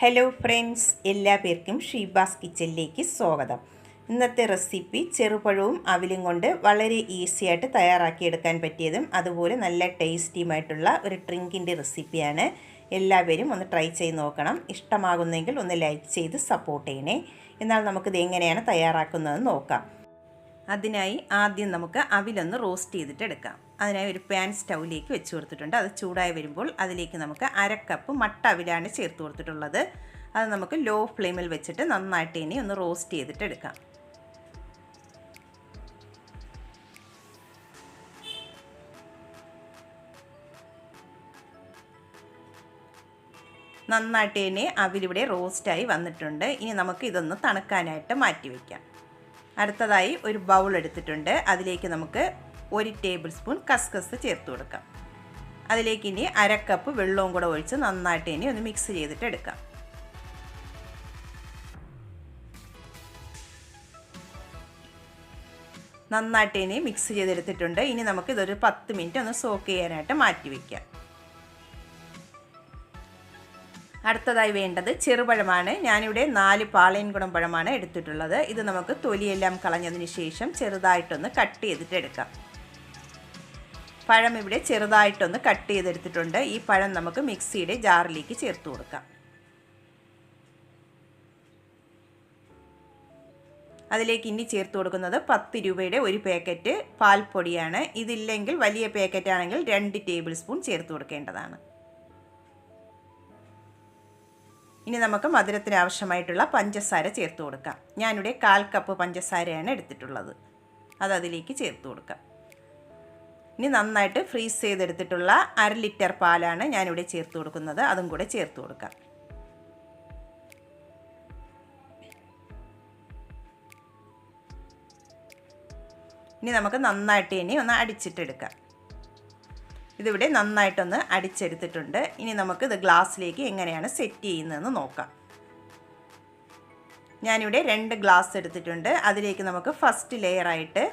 Hello friends എല്ലാ പേർക്കും ഷീബാസ് കിച്ചണിലേക്ക് സ്വാഗതം. ഇന്നത്തെ റെസിപ്പി ചെറുപഴവും അവിലും കൊണ്ട് വളരെ ഈസി ആയിട്ട് തയ്യാറാക്കിയെടുക്കാൻ പറ്റിയതും അതുപോലെ നല്ല ടേസ്റ്റിയുമായിട്ടുള്ള ഒരു ഡ്രിങ്കിന്റെ റെസിപ്പിയാണ്. എല്ലാവരും ഒന്ന് ട്രൈ ചെയ്ത് നോക്കണം. ഇഷ്ടമാകുന്നെങ്കിൽ ഒന്ന് ലൈക്ക് ചെയ്ത് സപ്പോർട്ട് ചെയ്യണേ. എന്നാൽ നമുക്കിത് എങ്ങനെയാണ് തയ്യാറാക്കുന്നതെന്ന് നോക്കാം. അതിനായി ആദ്യം നമുക്ക് അവിലൊന്ന് റോസ്റ്റ് ചെയ്തിട്ട് എടുക്കാം. അതിനായി ഒരു പാൻ സ്റ്റൗവിലേക്ക് വെച്ച് കൊടുത്തിട്ടുണ്ട്. അത് ചൂടായി വരുമ്പോൾ അതിലേക്ക് നമുക്ക് അര കപ്പ് മട്ട അവിലാണ് ചേർത്ത് കൊടുത്തിട്ടുള്ളത്. അത് നമുക്ക് ലോ ഫ്ലെയിമിൽ വെച്ചിട്ട് നന്നായിട്ട് ഇനി ഒന്ന് റോസ്റ്റ് ചെയ്തിട്ട് എടുക്കാം. നന്നായിട്ട് തന്നെ അവിലിവിടെ റോസ്റ്റായി വന്നിട്ടുണ്ട്. ഇനി നമുക്ക് ഇതൊന്ന് തണുക്കാനായിട്ട് മാറ്റി വയ്ക്കാം അടുത്തതായി ഒരു ബൗൾ എടുത്തിട്ടുണ്ട്. അതിലേക്ക് നമുക്ക് ഒരു ടേബിൾ സ്പൂൺ കസ്കസ് ചേർത്ത് കൊടുക്കാം. അതിലേക്ക് ഇനി അര കപ്പ് വെള്ളവും കൂടെ ഒഴിച്ച് നന്നായിട്ട് ഇനി ഒന്ന് മിക്സ് ചെയ്തിട്ട് എടുക്കാം. നന്നായിട്ട് ഇനി മിക്സ് ചെയ്തെടുത്തിട്ടുണ്ട്. ഇനി നമുക്ക് ഇതൊരു പത്ത് മിനിറ്റ് ഒന്ന് സോക്ക് ചെയ്യാനായിട്ട് മാറ്റി വയ്ക്കാം അടുത്തതായി വേണ്ടത് ചെറുപഴമാണ്. ഞാനിവിടെ നാല് പാളയൻകുടം പഴമാണ് എടുത്തിട്ടുള്ളത്. ഇത് നമുക്ക് തൊലിയെല്ലാം കളഞ്ഞതിന് ശേഷം ചെറുതായിട്ടൊന്ന് കട്ട് ചെയ്തിട്ട് എടുക്കാം. പഴം ഇവിടെ ചെറുതായിട്ടൊന്ന് കട്ട് ചെയ്തെടുത്തിട്ടുണ്ട്. ഈ പഴം നമുക്ക് മിക്സിയുടെ ജാറിലേക്ക് ചേർത്ത് കൊടുക്കാം. അതിലേക്ക് ഇനി ചേർത്ത് കൊടുക്കുന്നത് പത്ത് രൂപയുടെ ഒരു പാക്കറ്റ് പാൽപ്പൊടിയാണ്. ഇതില്ലെങ്കിൽ വലിയ പാക്കറ്റ് ആണെങ്കിൽ രണ്ട് ടേബിൾ സ്പൂൺ ചേർത്ത് കൊടുക്കേണ്ടതാണ്. ഇനി നമുക്ക് മധുരത്തിന് ആവശ്യമായിട്ടുള്ള പഞ്ചസാര ചേർത്ത് കൊടുക്കാം. ഞാനിവിടെ കാൽ കപ്പ് പഞ്ചസാരയാണ് എടുത്തിട്ടുള്ളത്. അത് അതിലേക്ക് ചേർത്ത് കൊടുക്കാം. ഇനി നന്നായിട്ട് ഫ്രീസ് ചെയ്തെടുത്തിട്ടുള്ള അര ലിറ്റർ പാലാണ് ഞാനിവിടെ ചേർത്ത് കൊടുക്കുന്നത്. അതും കൂടെ ചേർത്ത് കൊടുക്കാം. ഇനി നമുക്ക് നന്നായിട്ട് ഇനി ഒന്ന് അടിച്ചിട്ടെടുക്കാം. ഇതിവിടെ നന്നായിട്ടൊന്ന് അടിച്ചെടുത്തിട്ടുണ്ട്. ഇനി നമുക്ക് ഇത് ഗ്ലാസ്സിലേക്ക് എങ്ങനെയാണ് സെറ്റ് ചെയ്യുന്നതെന്ന് നോക്കാം. ഞാനിവിടെ രണ്ട് ഗ്ലാസ് എടുത്തിട്ടുണ്ട്. അതിലേക്ക് നമുക്ക് ഫസ്റ്റ് ലെയറായിട്ട്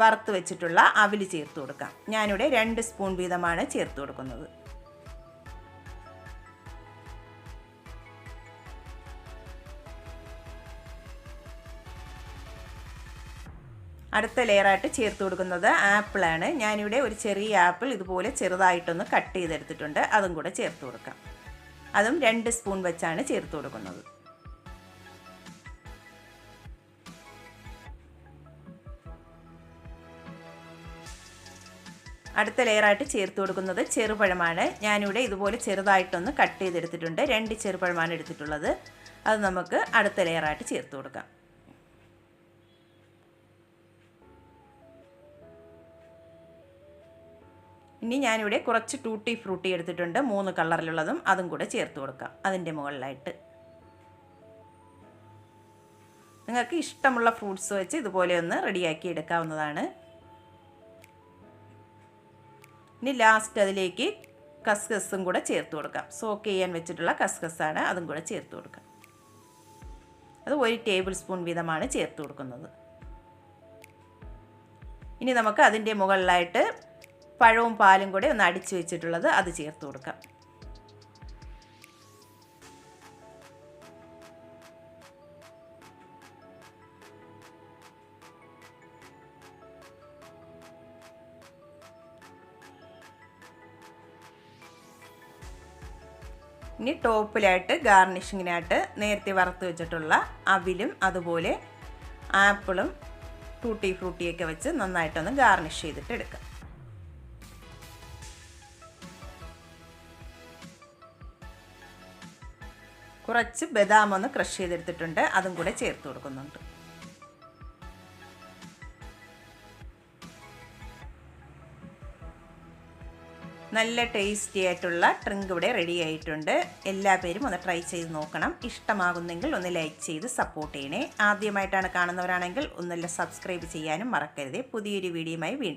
വറുത്ത് വെച്ചിട്ടുള്ള അവിൽ ചേർത്ത് കൊടുക്കാം. ഞാനിവിടെ രണ്ട് സ്പൂൺ വീതമാണ് ചേർത്ത് കൊടുക്കുന്നത്. അടുത്ത ലെയറായിട്ട് ചേർത്ത് കൊടുക്കുന്നത് ആപ്പിളാണ്. ഞാനിവിടെ ഒരു ചെറിയ ആപ്പിൾ ഇതുപോലെ ചെറുതായിട്ടൊന്ന് കട്ട് ചെയ്തെടുത്തിട്ടുണ്ട്. അതും കൂടെ ചേർത്ത് കൊടുക്കാം. അതും രണ്ട് സ്പൂൺ വെച്ചാണ് ചേർത്ത് കൊടുക്കുന്നത്. അടുത്ത ലെയറായിട്ട് ചേർത്ത് കൊടുക്കുന്നത് ചെറുപഴമാണ്. ഞാനിവിടെ ഇതുപോലെ ചെറുതായിട്ടൊന്ന് കട്ട് ചെയ്തെടുത്തിട്ടുണ്ട്. രണ്ട് ചെറുപഴമാണ് എടുത്തിട്ടുള്ളത്. അത് നമുക്ക് അടുത്ത ലെയറായിട്ട് ചേർത്ത് കൊടുക്കാം. ഇനി ഞാനിവിടെ കുറച്ച് ടൂട്ടി ഫ്രൂട്ടി എടുത്തിട്ടുണ്ട്. മൂന്ന് കളറിലുള്ളതും അതും കൂടെ ചേർത്ത് കൊടുക്കാം. അതിന്റെ മുകളിലായിട്ട്. നിങ്ങൾക്ക് ഇഷ്ടമുള്ള ഫ്രൂട്ട്സ് വെച്ച് ഇതുപോലെ ഒന്ന് റെഡിയാക്കി എടുക്കാവുന്നതാണ്. ഇനി ലാസ്റ്റ് അതിലേക്ക് കസ്കസും കൂടെ ചേർത്ത് കൊടുക്കാം. സോക്ക് ചെയ്യാൻ വെച്ചിട്ടുള്ള കസ്കസാണ് അതും കൂടെ ചേർത്ത് കൊടുക്കാം അത് ഒരു ടേബിൾ സ്പൂൺ വീതമാണ് ചേർത്ത് കൊടുക്കുന്നത്. ഇനി നമുക്ക് അതിന്റെ മുകളിലായിട്ട് പഴവും പാലും കൂടെ ഒന്ന് അടിച്ചു വെച്ചിട്ടുള്ളത് അത് ചേർത്ത് കൊടുക്കാം. ഇനി ടോപ്പിലായിട്ട് ഗാർണിഷിങ്ങിനായിട്ട് നേരത്തെ വറുത്ത് വെച്ചിട്ടുള്ള അവിലും അതുപോലെ ആപ്പിളും ടൂട്ടി ഫ്രൂട്ടിയൊക്കെ വെച്ച് നന്നായിട്ടൊന്ന് ഗാർണിഷ് ചെയ്തിട്ട് എടുക്കുക കുറച്ച് ബദാം ഒന്ന് ക്രഷ് ചെയ്തെടുത്തിട്ടുണ്ട് അതും കൂടെ ചേർത്ത് കൊടുക്കുന്നുണ്ട്. നല്ല ടേസ്റ്റി ആയിട്ടുള്ള ട്രിങ്ക് ഇവിടെ റെഡി ആയിട്ടുണ്ട്. എല്ലാ പേരും ഒന്ന് ട്രൈ ചെയ്ത് നോക്കണം. ഇഷ്ടമാകുന്നെങ്കിൽ ഒന്ന് ലൈക്ക് ചെയ്ത് സപ്പോർട്ട് ചെയ്യണേ. ആദ്യമായിട്ടാണ് കാണുന്നവരാണെങ്കിൽ ഒന്നല്ല സബ്സ്ക്രൈബ് ചെയ്യാനും മറക്കരുതേ. പുതിയൊരു വീഡിയോയുമായി വീണ്ടും